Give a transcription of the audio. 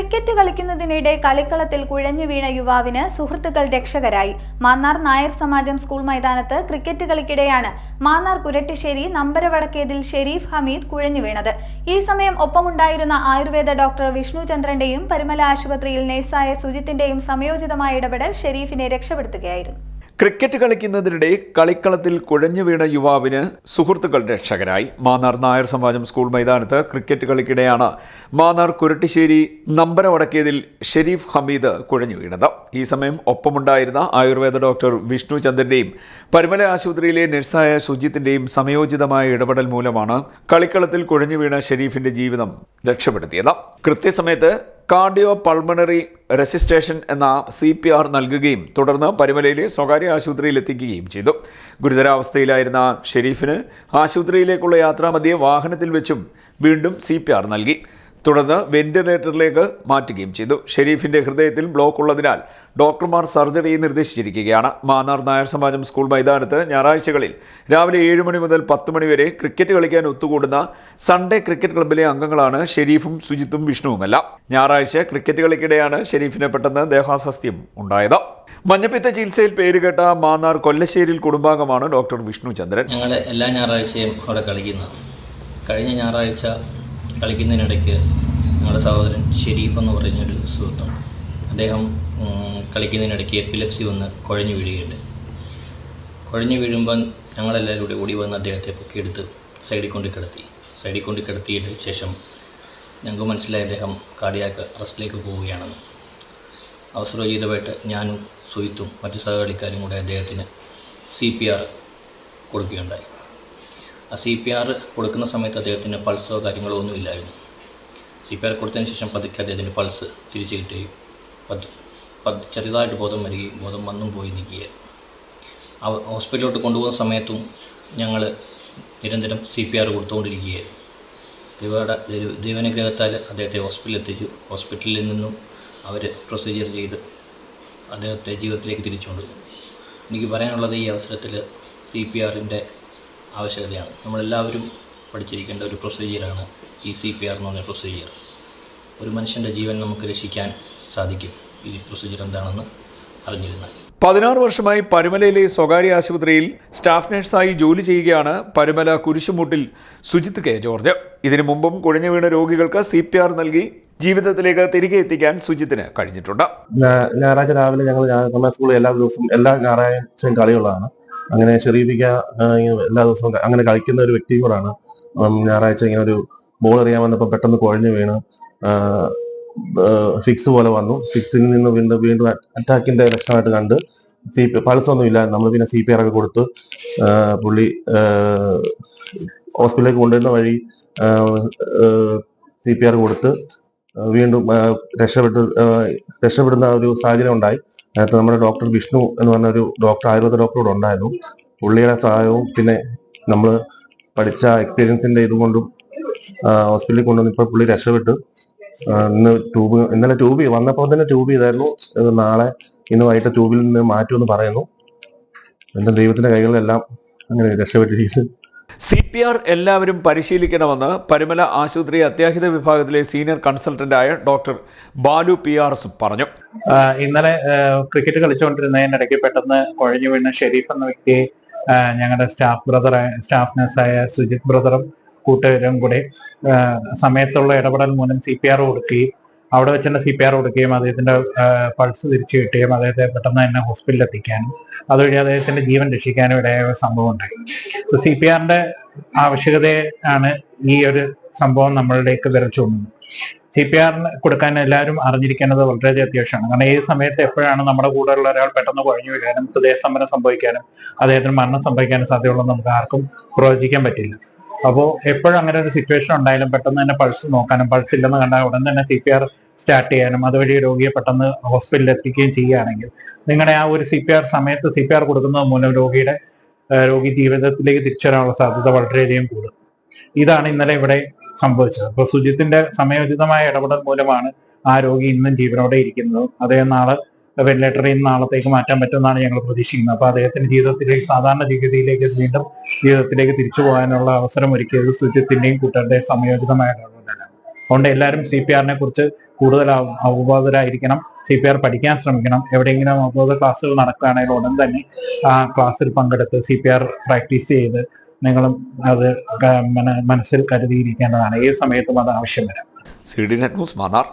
Cricket കളിക്കുന്നതിനിടെ കളിക്കളത്തിൽ കുഴഞ്ഞു വീണ യുവാവിന് സുഹൃത്തുക്കൾ രക്ഷകരായി. മാന്നാർ നായർ സമാജം സ്കൂൾ മൈതാനത്ത് ക്രിക്കറ്റ് കളിക്കിടെയാണ് മാന്നാർ കുരട്ടിശ്ശേരി നമ്പരവടക്കേതിൽ ഷെരീഫ് ഹമീദ് കുഴഞ്ഞു വീണത്. ഈ സമയം ഒപ്പമുണ്ടായിരുന്ന ആയുർവേദ ഡോക്ടർ വിഷ്ണുചന്ദ്രന്റെയും പരുമല ആശുപത്രിയിൽ നഴ്സായ സുജിത്തിന്റെയും സമയോചിതമായ ഇടപെടൽ ഷെരീഫിനെ രക്ഷപ്പെടുത്തുകയായിരുന്നു. ക്രിക്കറ്റ് കളിക്കുന്നതിനിടെ കളിക്കളത്തിൽ കുഴഞ്ഞു വീണ യുവാവിന് സുഹൃത്തുക്കൾ രക്ഷകരായി. മാന്നാർ നായർ സമാജം സ്കൂൾ മൈതാനത്ത് ക്രിക്കറ്റ് കളിക്കിടെയാണ് മാന്നാർ കുരട്ടിശ്ശേരി നമ്പര വടക്കേതിൽ ഷെരീഫ് ഹമീദ് കുഴഞ്ഞു വീണത്. ഈ സമയം ഒപ്പമുണ്ടായിരുന്ന ആയുർവേദ ഡോക്ടർ വിഷ്ണു ചന്ദ്രന്റെയും പരുമല ആശുപത്രിയിലെ നഴ്സായ സുജിത്തിന്റെയും സമയോചിതമായ ഇടപെടൽ മൂലമാണ് കളിക്കളത്തിൽ കുഴഞ്ഞു വീണ ഷെരീഫിന്റെ ജീവിതം രക്ഷപ്പെടുത്തിയത്. കൃത്യസമയത്ത് കാർഡിയോ പൾമണറി റെസിസ്റ്റേഷൻ എന്ന സി പി ആർ നൽകുകയും തുടർന്ന് പരുമലയിലെ സ്വകാര്യ ആശുപത്രിയിൽ എത്തിക്കുകയും ചെയ്തു. ഗുരുതരാവസ്ഥയിലായിരുന്ന ഷെരീഫിന് ആശുപത്രിയിലേക്കുള്ള യാത്രാമധ്യേ വാഹനത്തിൽ വെച്ചും വീണ്ടും സി നൽകി. തുടർന്ന് വെന്റിലേറ്ററിലേക്ക് മാറ്റുകയും ചെയ്തു. ഷെരീഫിന്റെ ഹൃദയത്തിൽ ബ്ലോക്ക് ഉള്ളതിനാൽ ഡോക്ടർമാർ സർജറി നിർദ്ദേശിച്ചിരിക്കുകയാണ്. മാന്നാർ നായർ സമാജം സ്കൂൾ മൈതാനത്ത് ഞായറാഴ്ചകളിൽ രാവിലെ ഏഴ് മണി മുതൽ പത്ത് മണി വരെ ക്രിക്കറ്റ് കളിക്കാൻ ഒത്തുകൂടുന്ന സൺഡേ ക്രിക്കറ്റ് ക്ലബ്ബിലെ അംഗങ്ങളാണ് ഷെരീഫും സുജിത്തും വിഷ്ണുവുമെല്ലാം. ഞായറാഴ്ച ക്രിക്കറ്റ് കളിക്കിടെയാണ് ഷെരീഫിനെ പെട്ടെന്ന് ദേഹാസ്വാസ്ഥ്യം ഉണ്ടായത്. മഞ്ഞപ്പിത്ത ചികിത്സയിൽ പേരുകേട്ട മാന്നാർ കൊല്ലശ്ശേരിയിൽ കുടുംബാംഗമാണ് ഡോക്ടർ വിഷ്ണു ചന്ദ്രൻ. ഞങ്ങൾ എല്ലാ ഞായറാഴ്ചയും അവിടെ കളിക്കുന്നത് കഴിഞ്ഞ ഞായറാഴ്ച കളിക്കുന്നതിനിടയ്ക്ക് ഞങ്ങളുടെ സഹോദരൻ ഷെരീഫ് എന്ന് പറയുന്നൊരു സുഹൃത്തുണ്ട്. അദ്ദേഹം കളിക്കുന്നതിനിടയ്ക്ക് എപ്പിലെപ്സി വന്ന് കുഴഞ്ഞു വീഴുകയുണ്ട്. കുഴഞ്ഞു വീഴുമ്പോൾ ഞങ്ങളെല്ലാവരും കൂടി ഓടി വന്ന് അദ്ദേഹത്തെ പൊക്കിയെടുത്ത് സൈഡിൽ കൊണ്ട് കിടത്തി. സൈഡിൽ കൊണ്ട് കിടത്തിയിട്ട് ശേഷം ഞങ്ങൾക്ക് മനസ്സിലായി അദ്ദേഹം കാർഡിയാക്ക് അറസ്റ്റിലേക്ക് പോവുകയാണെന്ന്. അവസരോചിതമായിട്ട് ഞാനും സുഹിത്തും മറ്റു സഹകളിക്കാരും കൂടെ അദ്ദേഹത്തിന് സി പി ആർ കൊടുക്കുകയുണ്ടായി. സി പി ആർ കൊടുക്കുന്ന സമയത്ത് അദ്ദേഹത്തിന് പൾസോ കാര്യങ്ങളോ ഒന്നും ഇല്ലായിരുന്നു. സി പി ആർ കൊടുത്തതിന് ശേഷം പതുക്കെ അദ്ദേഹത്തിന് പൾസ് തിരിച്ചു കിട്ടുകയും പത് പത് ചെറുതായിട്ട് ബോധം വരികയും ബോധം വന്നും പോയി നിൽക്കുകയായിരുന്നു ഹോസ്പിറ്റലിലോട്ട് കൊണ്ടുപോകുന്ന സമയത്തും ഞങ്ങൾ നിരന്തരം സി പി ആർ കൊടുത്തുകൊണ്ടിരിക്കുകയായിരുന്നു. ദൈവയുടെ ദൈവ- ദൈവാനുഗ്രഹത്താൽ അദ്ദേഹത്തെ ഹോസ്പിറ്റലിൽ എത്തിച്ചു ഹോസ്പിറ്റലിൽ നിന്നും അവർ പ്രൊസീജിയർ ചെയ്ത് അദ്ദേഹത്തെ ജീവിതത്തിലേക്ക് തിരിച്ചുകൊണ്ടുവന്നു. എനിക്ക് പറയാനുള്ളത് ഈ അവസരത്തിൽ സി പി ആറിന്റെ ആവശ്യകതയാണ്. നമ്മളെല്ലാവരും പഠിച്ചിരിക്കേണ്ട ഒരു പ്രൊസീജിയറാണ് ഈ സി പി ആർ എന്ന് പറഞ്ഞ പ്രൊസീജിയർ ഒരു മനുഷ്യന്റെ ജീവൻ നമുക്ക് രക്ഷിക്കാൻ സാധിക്കും. ഈ പ്രൊസീജിയർ എന്താണെന്ന് അറിഞ്ഞിരുന്നാൽ. പതിനാറ് വർഷമായി പരുമലയിലെ സ്വകാര്യ ആശുപത്രിയിൽ സ്റ്റാഫ് നഴ്സായി ജോലി ചെയ്യുകയാണ് പരുമല കുരിശുമൂട്ടിൽ സുജിത് കെ ജോർജ്. ഇതിനു മുമ്പും കുഴഞ്ഞു വീണ രോഗികൾക്ക് സി പി ആർ നൽകി ജീവിതത്തിലേക്ക് തിരികെ എത്തിക്കാൻ സുജിത്തിന് കഴിഞ്ഞിട്ടുണ്ട്. ഞായറാഴ്ച രാവിലെ ഞങ്ങൾ സ്കൂളിൽ എല്ലാ ദിവസവും എല്ലാ ഞായറാഴ്ചയും കളികളാണ് അങ്ങനെ ഷെറീഫിക്ക എല്ലാ ദിവസവും അങ്ങനെ കളിക്കുന്ന ഒരു വ്യക്തിയും കൂടാണ്. ഞായറാഴ്ച ഇങ്ങനെ ഒരു ബോൾ എറിയാൻ വന്നപ്പോൾ പെട്ടെന്ന് കുഴഞ്ഞു വീണ് ഫിക്സ് പോലെ വന്നു. ഫിക്സിൽ നിന്ന് വീണ്ടും വീണ്ടും അറ്റാക്കിന്റെ ലക്ഷണമായിട്ട് കണ്ട് സി പി പൾസ് ഒന്നും ഇല്ല. നമ്മൾ പിന്നെ സി പി ആർ ഒക്കെ കൊടുത്ത് പുള്ളി ഹോസ്പിറ്റലിലേക്ക് കൊണ്ടുവരുന്ന വഴി സി പി ആർ കൊടുത്ത് വീണ്ടും രക്ഷപ്പെട്ട് രക്ഷപ്പെടുന്ന ഒരു സാഹചര്യം ഉണ്ടായി. അതിനകത്ത് നമ്മുടെ ഡോക്ടർ വിഷ്ണു എന്ന് പറഞ്ഞ ഒരു ഡോക്ടർ ആയുർവേദ ഡോക്ടർ ഇവിടെ ഉണ്ടായിരുന്നു. പുള്ളിയുടെ സഹായവും പിന്നെ നമ്മൾ പഠിച്ച എക്സ്പീരിയൻസിന്റെ ഇതുകൊണ്ടും ഹോസ്പിറ്റലിൽ കൊണ്ടുവന്ന് ഇപ്പൊ പുള്ളി രക്ഷപ്പെട്ട്. ഇന്ന് ട്യൂബ് ഇന്നലെ ട്യൂബ് വന്നപ്പോൾ തന്നെ ട്യൂബ് ചെയ്തായിരുന്നു. നാളെ ഇന്ന് വൈകിട്ട് ട്യൂബിൽ നിന്ന് മാറ്റുമെന്ന് പറയുന്നു. എന്റെ ദൈവത്തിന്റെ കൈകളിലെല്ലാം അങ്ങനെ രക്ഷപ്പെട്ടിരിക്കുന്നു. സി പി ആർ എല്ലാവരും പരിശീലിക്കണമെന്ന് പരുമല ആശുപത്രി അത്യാഹിത വിഭാഗത്തിലെ സീനിയർ കൺസൾട്ടന്റായ ഡോക്ടർ ബാലു പി ആർ എസും പറഞ്ഞു. ഇന്നലെ ക്രിക്കറ്റ് കളിച്ചുകൊണ്ടിരുന്നതിനിടയ്ക്ക് പെട്ടെന്ന് കുഴഞ്ഞു വീണ ഷെരീഫ് എന്ന വ്യക്തി ഞങ്ങളുടെ സ്റ്റാഫ് ബ്രദർ സ്റ്റാഫ് നഴ്സായ സുജിത് ബ്രദറും കൂട്ടുകാരും കൂടി സമയത്തുള്ള ഇടപെടൽ മൂലം സി പി ആർ കൊടുക്കുകയും അവിടെ വെച്ച് തന്നെ സി പി ആർ കൊടുക്കുകയും അദ്ദേഹത്തിന്റെ പൾസ് തിരിച്ചു കിട്ടുകയും അദ്ദേഹത്തെ പെട്ടെന്ന് തന്നെ ഹോസ്പിറ്റലിൽ എത്തിക്കാനും അതുവഴി അദ്ദേഹത്തിന്റെ ജീവൻ രക്ഷിക്കാനും ഇടയായ ഒരു സംഭവം ഉണ്ടായി സി പി ആറിന്റെ ആവശ്യകതയെ ആണ് ഈ ഒരു സംഭവം നമ്മളിലേക്ക് വിരൽ ചൂണ്ടുന്നത്. സി പി ആറിന് കൊടുക്കാൻ എല്ലാവരും അറിഞ്ഞിരിക്കേണ്ടത് വളരെയധികം അത്യാവശ്യമാണ്. കാരണം ഏത് സമയത്ത് എപ്പോഴാണ് നമ്മുടെ കൂടെയുള്ള ഒരാൾ പെട്ടെന്ന് കുഴഞ്ഞു വീഴാനും ഹൃദയസ്തംഭനം സംഭവിക്കാനും അദ്ദേഹത്തിന് മരണം സംഭവിക്കാനും സാധ്യതയുള്ളൂ നമുക്ക് ആർക്കും പ്രവചിക്കാൻ പറ്റില്ല. അപ്പോൾ എപ്പോഴും അങ്ങനെ ഒരു സിറ്റുവേഷൻ ഉണ്ടായാലും പെട്ടെന്ന് തന്നെ പൾസ് നോക്കാനും പൾസ് ഇല്ലെന്ന് കണ്ടാൽ ഉടൻ തന്നെ സി പി ആർ സ്റ്റാർട്ട് ചെയ്യാനും അതുവഴി രോഗിയെ പെട്ടെന്ന് ഹോസ്പിറ്റലിൽ എത്തിക്കുകയും ചെയ്യുകയാണെങ്കിൽ നിങ്ങളുടെ ആ ഒരു സി പി ആർ സമയത്ത് സി പി ആർ കൊടുക്കുന്നത് മൂലം രോഗിയുടെ രോഗി ജീവിതത്തിലേക്ക് തിരിച്ചു വരാനുള്ള സാധ്യത വളരെയധികം കൂടും. ഇതാണ് ഇന്നലെ ഇവിടെ സംഭവിച്ചത്. അപ്പൊ സുജിത്തിന്റെ സമയോചിതമായ ഇടപെടൽ മൂലമാണ് ആ രോഗി ഇന്നും ജീവനോടെ ഇരിക്കുന്നത്. അദ്ദേഹം നാളെ വെന്റിലേറ്ററിൽ നിന്ന് നാളത്തേക്ക് മാറ്റാൻ പറ്റുമെന്നാണ് ഞങ്ങൾ പ്രതീക്ഷിക്കുന്നത്. അപ്പൊ അദ്ദേഹത്തിന്റെ ജീവിതത്തിലേക്ക് സാധാരണ ജീവിതത്തിലേക്ക് വീണ്ടും ജീവിതത്തിലേക്ക് തിരിച്ചു പോകാനുള്ള അവസരം ഒരുക്കിയത് സുജിത്തിന്റെയും കൂട്ടരുടെയും സംയോജിതമായ ഇടപെടലാണ് അതുകൊണ്ട് എല്ലാവരും സി പി ആറിനെ കുറിച്ച് കൂടുതൽ അവബോധരായിരിക്കണം. സി പി ആർ പഠിക്കാൻ ശ്രമിക്കണം. എവിടെയെങ്കിലും അവബോധ ക്ലാസ്സുകൾ നടക്കുകയാണെങ്കിൽ ഉടൻ തന്നെ ആ ക്ലാസ്സിൽ പങ്കെടുത്ത് സി പി ആർ പ്രാക്ടീസ് ചെയ്ത് നിങ്ങളും അത് മനസ്സിൽ കരുതിയിരിക്കേണ്ടതാണ്. ഏത് സമയത്തും അത് ആവശ്യം വരാം. C D news Mannar.